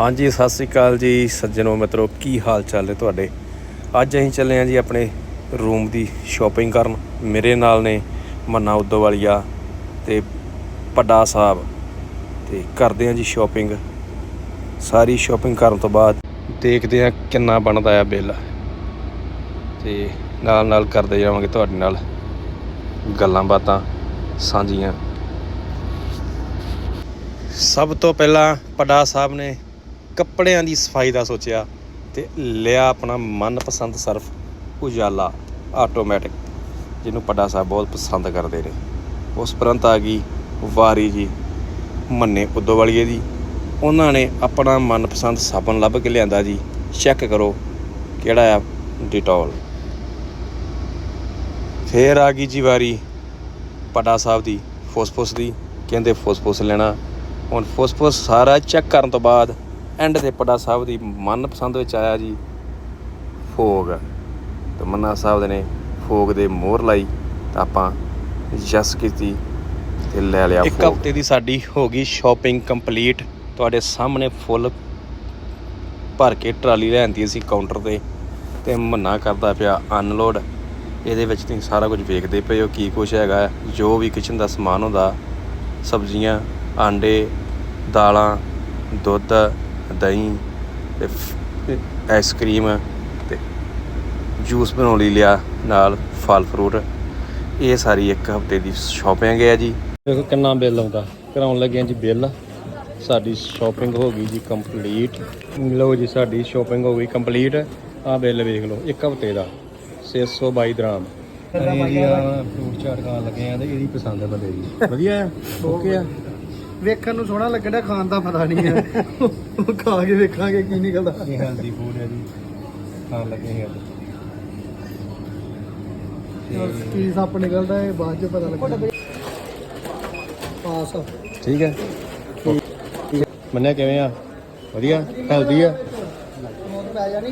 ਹਾਂਜੀ, ਸਤਿ ਸ੍ਰੀ ਅਕਾਲ ਜੀ ਸੱਜਣੋ ਮਿੱਤਰੋ, ਕੀ ਹਾਲ ਚਾਲ ਹੈ ਤੁਹਾਡੇ? ਅੱਜ ਅਸੀਂ ਚੱਲੇ ਹਾਂ ਜੀ ਆਪਣੇ ਰੂਮ ਦੀ ਸ਼ਾਪਿੰਗ ਕਰਨ। ਮੇਰੇ ਨਾਲ ਨੇ ਮੰਨਾ ਉਦੋਵਾਲੀਆ ਤੇ ਪੱਡਾ ਸਾਹਿਬ। ਤੇ ਕਰਦੇ ਹਾਂ ਜੀ ਸ਼ਾਪਿੰਗ ਸਾਰੀ ਸ਼ਾਪਿੰਗ ਕਰਨ ਤੋਂ ਬਾਅਦ ਦੇਖਦੇ ਹਾਂ ਕਿੰਨਾ ਬਣਦਾ ਆ ਬਿੱਲ। ਤੇ ਨਾਲ ਨਾਲ ਕਰਦੇ ਜਾਵਾਂਗੇ ਤੁਹਾਡੇ ਨਾਲ ਗੱਲਾਂ ਬਾਤਾਂ ਸਾਂਝੀਆਂ। ਸਭ ਤੋਂ ਪਹਿਲਾਂ ਪੱਡਾ ਸਾਹਿਬ ਨੇ ਕੱਪੜਿਆਂ ਦੀ ਸਫ਼ਾਈ ਦਾ ਸੋਚਿਆ ਤੇ ਲਿਆ ਆਪਣਾ ਮਨਪਸੰਦ ਸਰਫ ਉਜਾਲਾ ਆਟੋਮੈਟਿਕ ਜਿਹਨੂੰ ਪੱਡਾ ਸਾਹਿਬ ਬਹੁਤ ਪਸੰਦ ਕਰਦੇ ਨੇ। ਉਸ ਪ੍ਰੰਤ ਆ ਗਈ ਵਾਰੀ ਜੀ, ਮੰਨੇ ਉਦੋਵਾਲੀਏ ਦੀ ਉਹਨਾਂ ਨੇ ਆਪਣਾ ਮਨਪਸੰਦ ਸਾਬਣ ਲੱਭ ਕੇ ਲਿਆਂਦਾ ਜੀ। ਚੈੱਕ ਕਰੋ ਕਿਹੜਾ ਆ ਡਿਟੋਲ ਫੇਰ ਆ ਗਈ ਜੀ ਵਾਰੀ ਪੱਡਾ ਸਾਹਿਬ ਦੀ, ਫੋਸਫੋਸ ਦੀ। ਕਹਿੰਦੇ ਫੋਸਫੋਸ ਲੈਣਾ। ਹੁਣ ਫੋਸਫੋਸ ਸਾਰਾ ਚੈੱਕ ਕਰਨ ਤੋਂ ਬਾਅਦ ਐਂਡ ਤੇ ਪੱਡਾ ਸਾਹਿਬ ਦੀ ਮਨਪਸੰਦ ਵਿੱਚ ਆਇਆ ਜੀ ਫੋਗ। ਤੇ ਮੰਨਾ ਸਾਹਿਬ ਦੇ ਨੇ ਫੋਗ ਦੇ ਮੋਹਰ ਲਾਈ ਤਾਂ ਆਪਾਂ ਜਸ ਕੀਤੀ ਤੇ ਲੈ ਲਿਆ ਇੱਕ ਹਫ਼ਤੇ ਦੀ ਸਾਡੀ ਹੋ ਗਈ ਸ਼ਾਪਿੰਗ ਕੰਪਲੀਟ। ਤੁਹਾਡੇ ਸਾਹਮਣੇ ਫੁੱਲ ਭਰ ਕੇ ਟਰਾਲੀ ਲੈਂਦੀ ਸੀ ਕਾਊਂਟਰ ਤੇ। ਤੇ ਮੰਨਾ ਕਰਦਾ ਪਿਆ ਅਨਲੋਡ। ਇਹਦੇ ਵਿੱਚ ਤੁਸੀਂ ਸਾਰਾ ਕੁਝ ਵੇਖਦੇ ਪਏ ਹੋ ਕੀ ਕੁਝ ਹੈਗਾ। ਜੋ ਵੀ ਕਿਚਨ ਦਾ ਸਮਾਨ ਹੁੰਦਾ ਸਬਜ਼ੀਆਂ ਆਂਡੇ ਦਾਲਾਂ ਦੁੱਧ ਦਹੀਂ ਤੇ ਫ- ਆਈਸਕ੍ਰੀਮ ਤੇ ਜੂਸ ਬਣਾਉਣ ਲਈ ਲਿਆ ਨਾਲ ਫਲ ਫਰੂਟ ਇਹ ਸਾਰੀ ਇੱਕ ਹਫ਼ਤੇ ਦੀ ਸ਼ਾਪਿੰਗ ਹੈ ਜੀ। ਦੇਖੋ ਕਿੰਨਾ ਬਿੱਲ ਆਉਂਦਾ। ਕਰਾਉਣ ਲੱਗੇ ਹਾਂ ਜੀ ਬਿੱਲ। ਸਾਡੀ ਸ਼ਾਪਿੰਗ ਹੋ ਗਈ ਜੀ ਕੰਪਲੀਟ ਲਓ ਜੀ ਸਾਡੀ ਸ਼ਾਪਿੰਗ ਹੋ ਗਈ ਕੰਪਲੀਟ ਆਹ ਬਿੱਲ ਵੇਖ ਲਓ ਇੱਕ ਹਫ਼ਤੇ ਦਾ। 622 ਦਰਾਮ। ਅਸੀਂ ਜੀ ਆ ਫਰੂਟ ਚਾਟ ਖਾਣ ਲੱਗੇ ਆ ਤੇ ਇਹਦੀ ਪਸੰਦ ਹੈ ਬੰਦੇ ਦੀ। ਵਧੀਆ ਆ ਓਕੇ ਆ। ਵੇਖਣ ਨੂੰ ਸੋਹਣਾ ਲੱਗਣ ਖਾਣ ਦਾ ਪਤਾ ਨਹੀਂ ਹੈ। ਉਹ ਖਾ ਕੇ ਵੇਖਾਂਗੇ ਕੀ ਨਿਕਲਦਾ। ਇਹ ਹੈਲਦੀ ਫੂਡ ਹੈ ਜੀ। ਖਾਣ ਲੱਗੇ ਹਾਂ ਕੀ ਸੱਪ ਨਿਕਲਦਾ ਹੈ ਬਾਅਦ ਚ ਪਤਾ ਲੱਗਦਾ। ਪਾਸ ਠੀਕ ਹੈ। ਮੰਨਿਆ ਕਿਵੇਂ ਆ? ਵਧੀਆ? ਹੈਲਦੀ ਆ? ਪੈ ਜਾਣੀ